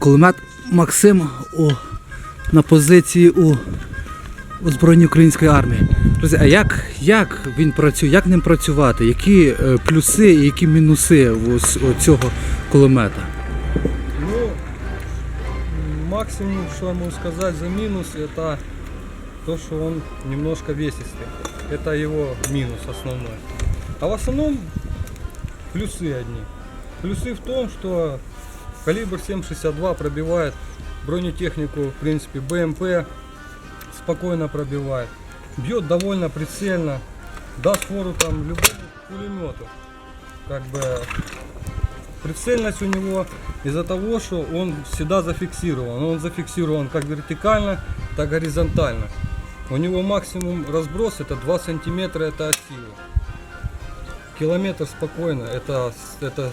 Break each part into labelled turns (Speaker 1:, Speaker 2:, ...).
Speaker 1: Кулемет Максим у, на позиції у, у Збройній української армії. Друзі, а як, як він працює, як ним працювати? Які е, плюси і які мінуси у, с- у цього кулемета?
Speaker 2: Ну, м, максимум, что я могу сказать за минус, это то, что он немножко весистый. Это его минус основной. А в основном плюсы одни. Плюсы в том, что калибр 7,62 пробивает бронетехнику, в принципе, БМП спокойно пробивает. Бьет довольно прицельно, даст фору там любому пулемету. Как бы Прицельность у него из-за того, что он всегда зафиксирован. Он зафиксирован как вертикально, так горизонтально. У него максимум разброс это 2 сантиметра, это от силы. Километр спокойно, это, это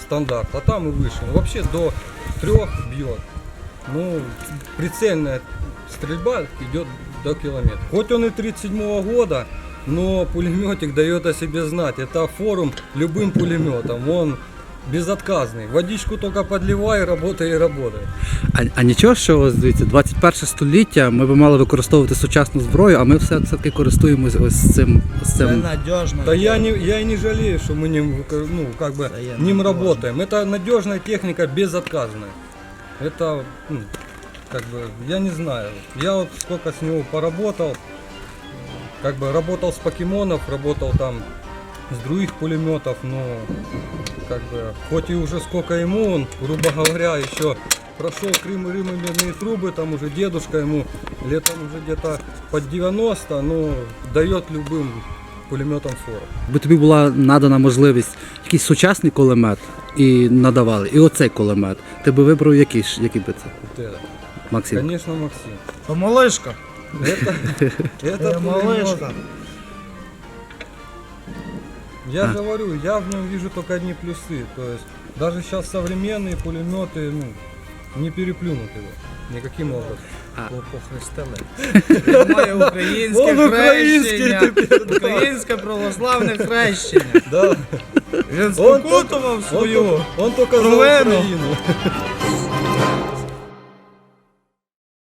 Speaker 2: стандарт. А там и выше. Ну, Вообще до трех бьет. Ну, прицельная стрельба идет до километра. Хоть он и 37 года, но пулеметик дает о себе знать. Это форум любым пулеметом. Он безотказный. Водичку только подливай, работай и работай.
Speaker 1: А, а нічого, що ось дивіться, 21 століття ми б мали використовувати сучасну зброю, а ми все все-таки користуємось ось цим. Ось
Speaker 3: Це
Speaker 1: цим.
Speaker 3: надіжно.
Speaker 2: Да я, не, я и не жалею, что мы ним, выко- ну, как бы,
Speaker 3: Да я
Speaker 2: ним
Speaker 3: надежный.
Speaker 2: работаем. Это надежная техника, безотказная. Это, ну, как бы, я не знаю. Я вот сколько с него поработал, как бы работал с покемонов, работал там с других пулеметов, но как бы, хоть и уже сколько ему, он, грубо говоря, еще прошел Крым и Рим и медные трубы, там уже дедушка ему летом уже где-то под 90, но дает любым пулеметом фору.
Speaker 1: Якби тобі була надана можливість якийсь сучасний кулемет і надавали, і оцей кулемет, ти би вибрав який, ж- який би це?
Speaker 2: Вот это.
Speaker 1: Максим.
Speaker 2: Конечно, Максим.
Speaker 3: Помолишка.
Speaker 2: Это, это
Speaker 3: Е,
Speaker 2: пулемет.
Speaker 3: Малишка.
Speaker 2: Я
Speaker 1: А.
Speaker 2: же говорю, я в нем вижу только одни плюсы. То есть даже сейчас современные пулеметы, ну, не переплюнут его никаким образом.
Speaker 3: Похрестили. Має українське
Speaker 2: Он український
Speaker 3: хрещення.
Speaker 2: тепер, да.
Speaker 3: Українське православне хрещення.
Speaker 2: Да.
Speaker 3: Він
Speaker 2: Он
Speaker 3: спокутував
Speaker 2: Он,
Speaker 3: свою.
Speaker 2: только- он только за
Speaker 3: провину.
Speaker 2: Украину.